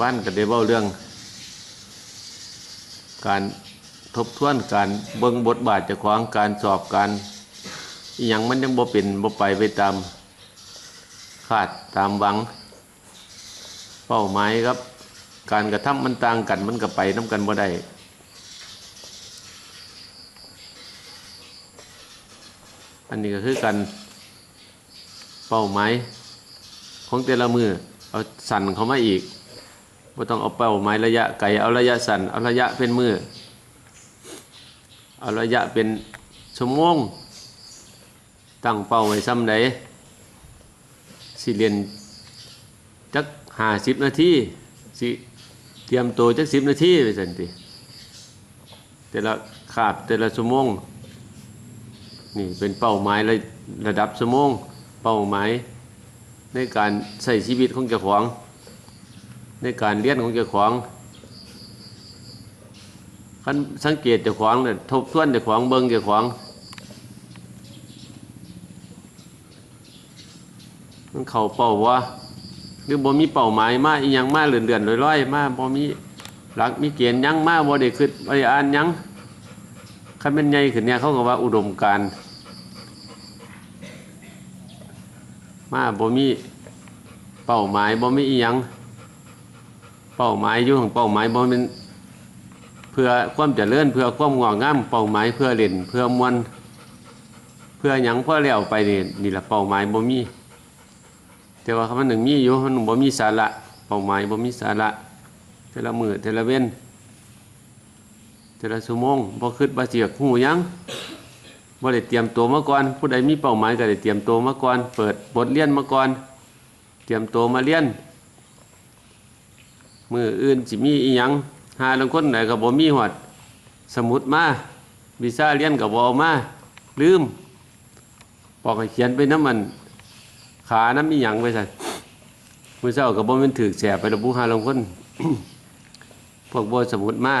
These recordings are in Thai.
ว่านก็ได้เว้าเรื่อง การทบทวนการเบิงบทบาทจ้าของการสอบการอหยังมันยังบ่เป็นบ่ไปไปตามคาดตามหวัง เป้าหมายครับ การกระทำมันต่างกันมันก็ไปน้กันบ่ได้อันนี้ก็คือกันเป้าหมายของแต่ละมือเอาสั่นเข้ามาอีก บ่ต้องเอาเป้าหมายระยะไกลเอาระยะสั้นเอาระยะเป็นมือเอาระยะเป็นชั่วโมงตั้งเป้าไว้ซ้ำใดสิเรียนจักหาสิบนาทีสิเตรียมตัวจักสิบนาทีไปสันติแต่ละขาบแต่ละชั่วโมงนี่เป็นเป้าหมายระระดับชั่วโมงเป้าหมายในการใช้ชีวิตของเจ้าของ ในการเรียนของเจ้าของคันสังเกตเจ้าของเนี่ยทบทวนเจ้าของเบิ่งเจ้าของ มันเข้าเป้าว่าหรือบ่มีเป้าหมายมาอีหยังมาเลื่อนเลื่อนลอยๆมาบ่มีหลักมีเกณฑ์ยังมาบ่ได้คิดบ่ได้อ่านยังคันเป็นใหญ่ขึ้นเนี่ยเขาก็ว่าอุดมการมาบ่มีเป้าหมายบ่มีอีหยัง เป้าหมายอยู่ของเป้าหมายบ่แม่นเพื่อความเจริญเพื่อความงอกงามเป้าหมายเพื่อเล่นเพื่อมวลเพื่อหยังเพื่อแล้วไปนี่นี่แหละเป้าหมายบ่มีแต่ว่าคำว่าหนึ่งมีอยู่มันบ่มีสาระเป้าหมายบ่มีสาระแต่ละมือแต่ละเว้นแต่ละชั่วโมงบ่คิดว่าสิอยกฮู้หยังบ่ได้เตรียมตัวมาก่อน ผู้ใดมีเป้าหมายก็ได้เตรียมตัวมาก่อน เปิดบทเรียนมาก่อน เตรียมตัวมาเรียน มืออื่นสิมีอีหยังหาลงคนไหนก็บ่มีฮอดสมุดมาวีซ่าเรียนก็บ่เอมาลืมบอกให้เขียนไปน้ำมัน ขาน้ำมีหยังไปสั่นมือเช้ากับบ่มันถือแสบไประบุหาลงคนพวกบ่สมุดมา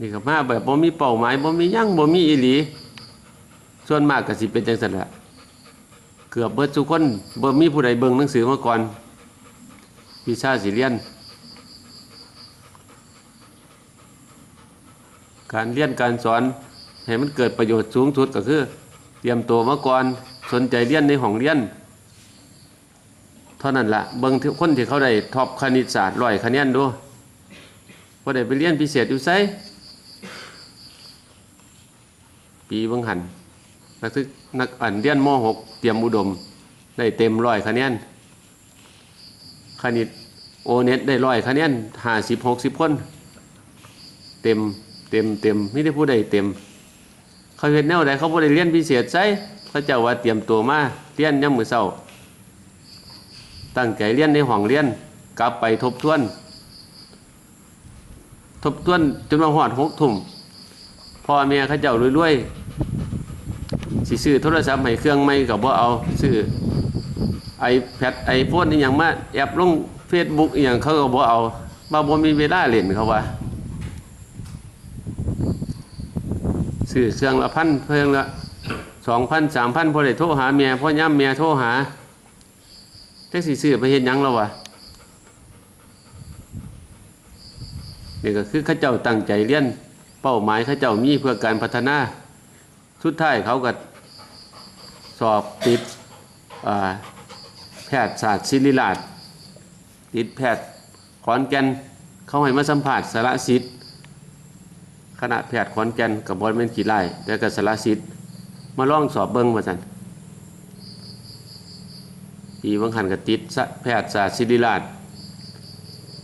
นี่ก็มาแบบบ่มีเป้าหมายบ่มียังบ่มีอีหลี ส่วนมากก็สิเป็นจังซั่นละ เกือบเบิดทุกคนบ่มีผู้ใดเบิ่งหนังสือมาก่อนวิชาสิเรียน การเรียนการสอนให้มันเกิดประโยชน์สูงสุดก็คือ เตรียมตัวมาก่อนสนใจเรียนในห้องเรียนเท่านั้นละเบิ่งคนที่เขาได้ท็อปคณิตศาสตร์ร้อยคะแนนดูว่าได้ไปเรียนพิเศษอยู่ไสปีบังหัน นักศึกนักอ่านเรียนม .6 เตรียมอุดม ได้เต็มร้อยคะแนนคณิตโอเน็ตได้ร้อยคะแนนห้าสิบหกสิบคนเต็มเต็มเต็มไม่ได้ผู้ใดเต็ม เขาเห็นแนวใดเขาบ่ได้เรียนพิเศษใช่เขาเจ้าว่าเตรียมตัวมาเรียนยามมื้อเช้าตั้งใจเรียนในห้องเรียนกลับไปทบทวน ทบทวนจนมาฮอดหกทุ่มพ่อแม่เขาเจ้ารวยๆ สิซื้อโทรศัพท์ให้เครื่องใหม่ก็บ่เอาซื้อ iPad iPhone อีหยังมาแอปลง Facebook อีหยังเขาก็บ่เอาว่าบมีเวลาเล่นเขาว่าซื้อเครื่องละพันเครื่งละสองพันสามพันพอได้โทรหาเมียพ่อย่ำเมียโทรหาแท็กซี่ซื้อไปเห็นยังแล้ววะนี่ก็คือข้าเจ้าตั้งใจเรียน เป้าหมายข้าเจ้ามีเพื่อการพัฒนา สุดท้ายเขาก็ สอบติดแพทยศาสตร์ศิริราชติดแพทย์ขอนแก่นเขาให้มาสัมผัสสารสิทธิ์คณะแพทย์ขอนแก่นกับบอลเมนกี่ไร่แต่กับสารสิทธิ์มาล่องสอบเบิ้งมาสันปีวังหันกับติดแพทย์ศาสตร์ศิริราช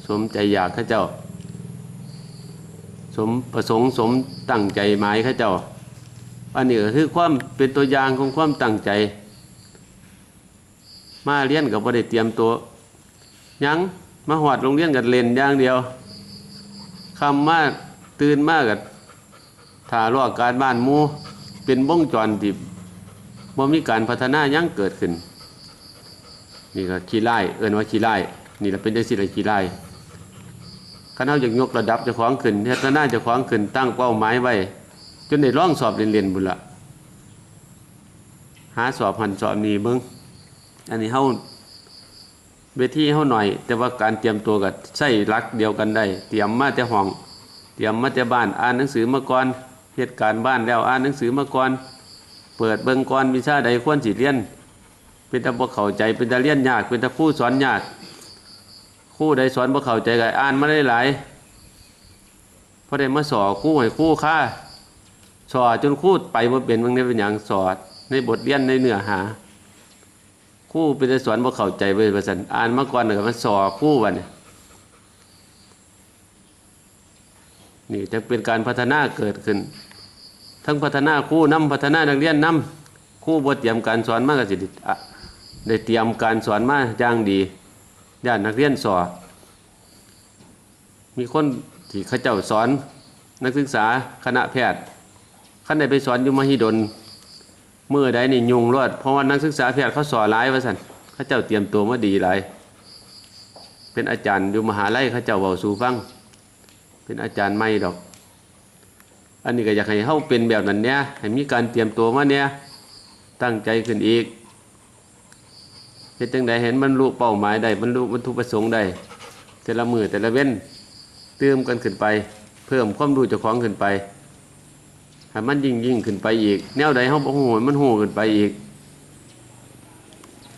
สมใจอยากข้าเจ้า สมประสงค์สมตั้งใจหมายข้าเจ้า อันนี้ก็คือความเป็นตัวอย่างของความตั้งใจ มาเรียนกับบ่ได้เตรียมตัวยังมาหอดโรงเรียนกับเล่นอย่างเดียวคำมากตื่นมากกับถ่ารอการบ้านมูเป็นบ้งจรที่บ่มีการพัฒนายังเกิดขึ้น นี่ก็ขี้ไล่เอินว่าขี้ไล่นี่เราเป็นได้สิไรขี้ไล่คณะอยากยกระดับจะของขึ้นพัฒนาจะของขึ้นตั้งเป้าหมายไว้ จนได้ร่องสอบเรียนๆบุญละหาสอบหันสอบนี้เบิ้งอันนี้เฮาเวทีเฮาหน่อย แต่ว่าการเตรียมตัวกับใส่รักเดียวกันได้ เตรียมมาแต่ห้อง เตรียมมาแต่บ้านอ่านหนังสือมาก่อนเหตุการณ์บ้านแล้วอ่านหนังสือมาก่อน เปิดเบิ่งก่อนวิชาใดควรสิเรียน เป็นตาบ่เข้าใจเป็นตาเรียนยาก เป็นตาครูสอนยากครูใดสอนบ่เข้าใจก็อ่านมาได้หลายพอได้มาสอนครูให้ครูค่า สอนจนครูไปบ่เป็นบางนี้เป็นหยังสอนในบทเรียนในเนื้อหาครูเป็นสอนบ่เข้าใจเว้ยว่าซั่นอ่านมาก่อนแล้วก็มาสอนครูบันี้นี่จะเป็นการพัฒนาเกิดขึ้น ทั้งพัฒนาคู่นํพัฒนานักเรียนนํครู่บ่เตรียมการสอนมากสิอะได้เตรียมการสอนมาอย่างดีญาตินักเรียนสอนมีคนที่เขาเจ้าสอนนักศึกษาคณะแพทย์ ขั้นใดไปสอนอยู่มหิดลเมื่อใดนี่ยุงรอดเพราะว่านักศึกษาแพทย์เขาสอนหลายว่าซั่นเขาเจ้าเตรียมตัวมาดีหลายเป็นอาจารย์อยู่มหาลัยเขาเจ้าเว้าสูฟัง เป็นอาจารย์ไม่ดอก อันนี้ก็อยากให้เฮาเป็นแบบนั้นเนี่ยให้มีการเตรียมตัวมาเนี่ยตั้งใจขึ้นอีกเฮ็ดจังใดเห็นบรรลุเป้าหมายได้บรรลุวัตถุประสงค์ได้แต่ละมือแต่ละเว้นเติมกันขึ้นไป เพิ่มความรู้เจ้าของขึ้นไป ให้มันยิ่งยิ่งขึ้นไปอีก แนวใดเขาบอกโหมันโหขึ้นไปอีก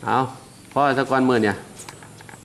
เอาพ่อสะกวนมือเนี่ย